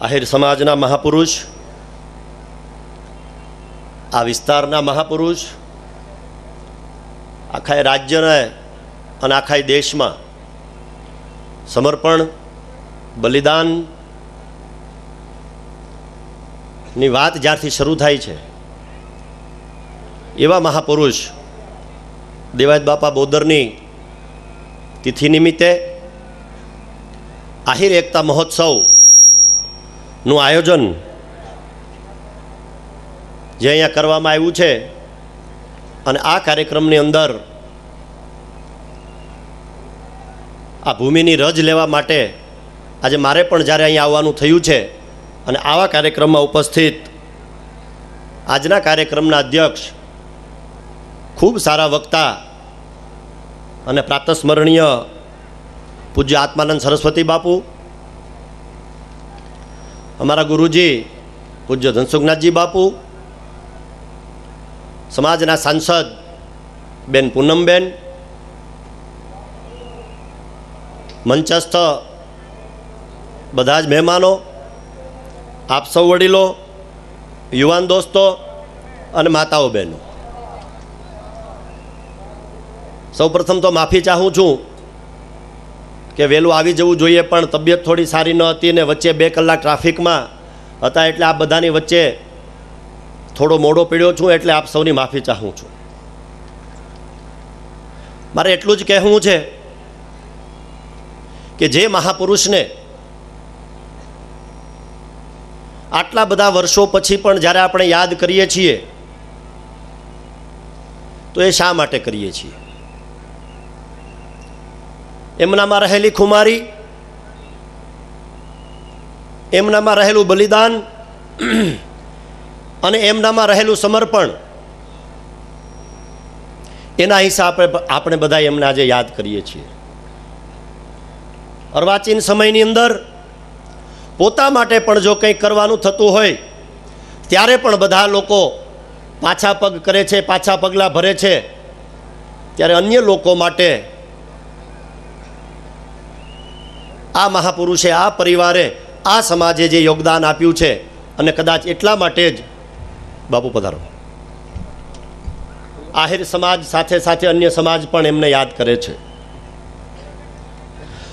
આહિર સમાજના મહાપુરુષ, આ વિસ્તારના મહાપુરુષ આખા રાજ્યને અને આખા દેશમાં સમર્પણ, બલિદાનની વાત જ્યારથી શરૂ થાય છે, એવા મહાપુરુષ દેવાયત બાપા બોદરની તિથિ નિમિત્તે આહિર એકતા મહોત્સવનું આયોજન જે અહીંયા કરવામાં આવ્યું છે અને આ કાર્યક્રમની અંદર આ ભૂમિની રજ લેવા માટે આજે મારે પણ જ્યારે અહીંયા આવવાનું થયું છે અને આવા કાર્યક્રમમાં ઉપસ્થિત આજના કાર્યક્રમના અધ્યક્ષ, ખૂબ સારા વક્તા અને પ્રાતસ્મરણીય પૂજ્ય આત્માનંદ સરસ્વતી બાપુ અમારા ગુરુજી, પૂજ્ય ધનસુખનાથજી બાપુ, સમાજના સાંસદ બેન પૂનમબેન, મંચસ્થ બધા જ મહેમાનો, આપ સૌ વડીલો, યુવાન દોસ્તો અને માતાઓ બહેનો. સૌપ્રથમ તો માફી ચાહું છું કે વહેલું આવી જવું જોઈએ, પણ તબિયત થોડી સારી ન હતી ને વચ્ચે બે કલાક ટ્રાફિકમાં હતા એટલે આ બધાની વચ્ચે થોડો મોડો પીડ્યો છું એટલે આપ સૌની માફી ચાહું છું. મારે એટલું જ કહેવું છે કે જે મહાપુરુષને આટલા બધા વર્ષો પછી પણ જ્યારે આપણે યાદ કરીએ છીએ, તો એ શા માટે કરીએ છીએ? એમનામાં રહેલી ખુમારી એમનામાં રહેલું બલિદાન અને એમનામાં રહેલું સમર્પણ. એના હિસાબે આપણે બધા એમને આજે યાદ કરીએ છીએ. અર્વાચીન સમયની અંદર પોતા માટે પણ જો કંઈક કરવાનું થતું હોય, ત્યારે પણ બધા લોકો પાછા પગ કરે છે, પાછા પગલાં ભરે છે. ત્યારે અન્ય લોકો માટે આ મહાપુરુષે આ પરિવારે, આ સમાજે જે યોગદાન આપ્યું છે અને કદાચ એટલા માટે જ બાપુ પધારો. આહિર સમાજ સાથે સાથે અન્ય સમાજ પણ એમને યાદ કરે છે.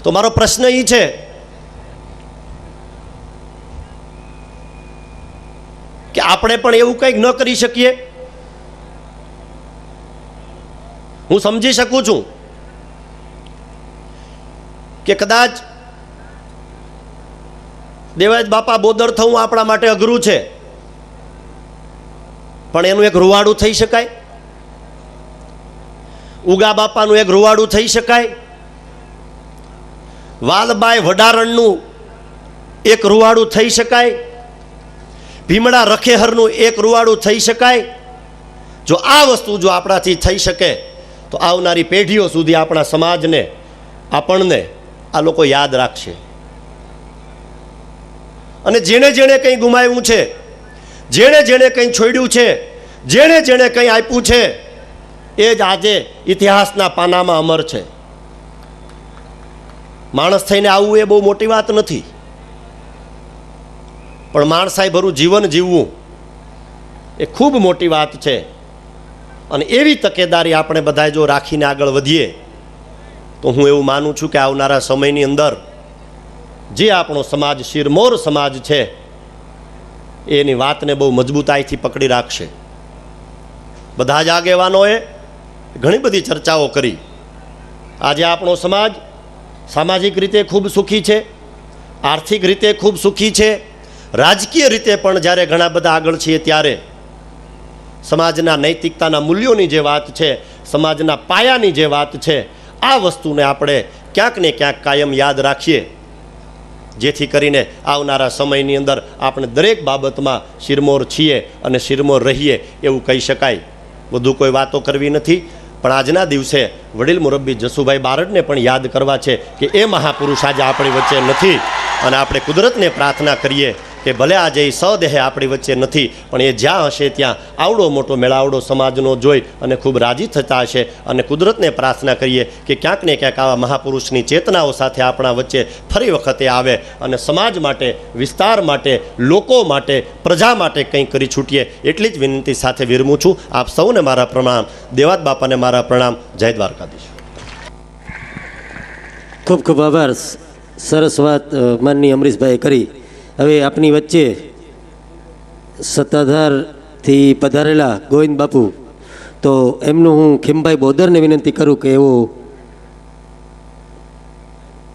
તો મારો પ્રશ્ન એ છે, કે આપણે પણ એવું કંઈક ન કરી શકીએ? હું સમજી શકું છું કે કદાચ દેવાયત બાપા, બોદર થવું આપણા માટે અઘરું છે. પણ એનું એક રૂવાડું થઈ શકાય. ઉગા બાપાનું એક રૂવાડું થઈ શકાય. વાલબાઈ વડારણનું એક રૂવાડું થઈ શકાય. ભીમડા રખેહરનું એક રૂવાડું થઈ શકાય. જો આ વસ્તુ જો આપણાથી થઈ શકે, તો આવનારી પેઢીઓ સુધી આપણા સમાજને, આપણને આ લોકો યાદ રાખશે. અને જેણે જેણે કંઈ ગુમાવ્યું છે, જેણે જેણે કંઈ છોડ્યું છે, જેણે જેણે કંઈ આપ્યું છે, એ જ આજે ઇતિહાસના પાનામાં અમર છે. માણસ થઈને આવવું એ બહુ મોટી વાત નથી. પણ માણસાઈ ભરું જીવન જીવવું એ ખૂબ મોટી વાત છે. અને એવી તકેદારી આપણે બધા જો રાખીને આગળ વધીએ, તો હું એવું માનું છું કે આવનારા સમયની અંદર જે આપણો સમાજ શિરમોર સમાજ છે, એની વાતને બહુ મજબૂતાઈથી પકડી રાખશે. બધા જ આગેવાનોએ ઘણી બધી ચર્ચાઓ કરી. આજે આપણો સમાજ સામાજિક રીતે ખૂબ સુખી છે, આર્થિક રીતે ખૂબ સુખી છે, રાજકીય રીતે પણ જ્યારે ઘણા બધા આગળ છીએ ત્યારે સમાજના નૈતિકતાના મૂલ્યોની જે વાત છે, સમાજના પાયાની જે વાત છે, આ વસ્તુને આપણે ક્યાંક ને ક્યાંક કાયમ યાદ રાખીએ. જેથી કરીને આવનારા સમયની અંદર આપણે દરેક બાબતમાં શિરમોર છીએ અને શિરમોર રહીએ એવું કહી શકાય. વધુ કોઈ વાતો કરવી નથી. પણ આજના દિવસે વડીલ મુરબ્બી જસુભાઈ બારડને પણ યાદ કરવા છે કે એ મહાપુરુષ આજે આપણી વચ્ચે નથી અને આપણે કુદરતને પ્રાર્થના કરીએ કે ભલે આજે એ સદેહે આપણી વચ્ચે નથી, પણ એ જ્યાં હશે ત્યાં આવડો મોટો મેળાવડો સમાજનો જોઈ અને ખૂબ રાજી થતા હશે અને કુદરતને પ્રાર્થના કરીએ કે ક્યાંક ને ક્યાંક આવા મહાપુરુષની ચેતનાઓ સાથે આપણા વચ્ચે ફરી વખતે આવે અને સમાજ માટે, વિસ્તાર માટે, લોકો માટે, પ્રજા માટે કંઈક કરી છૂટીએ એટલી જ વિનંતી સાથે વિરમું છું. આપ સૌને મારા પ્રણામ. દેવાત બાપાને મારા પ્રણામ. જય દ્વારકાધીશ. ખૂબ ખૂબ આભાર. સરસ વાત માનની અમરીશભાઈએ કરી. હવે આપની વચ્ચે સત્તાધારથી પધારેલા ગોવિંદ બાપુ, તો એમનું હું ખીમભાઈ બોદરને વિનંતી કરું કે એવો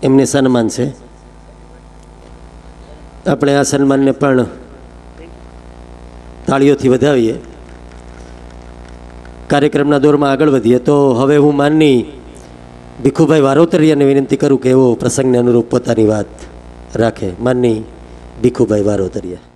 એમને સન્માન છે. આપણે આ સન્માનને પણ તાળીઓથી વધાવીએ. કાર્યક્રમના દોરમાં આગળ વધીએ, તો હવે હું માનની ભીખુભાઈ વારોતરિયાને વિનંતી કરું કે એવો પ્રસંગને અનુરૂપ પોતાની વાત રાખે. માનની ભીખુભાઈ વારોતરિયા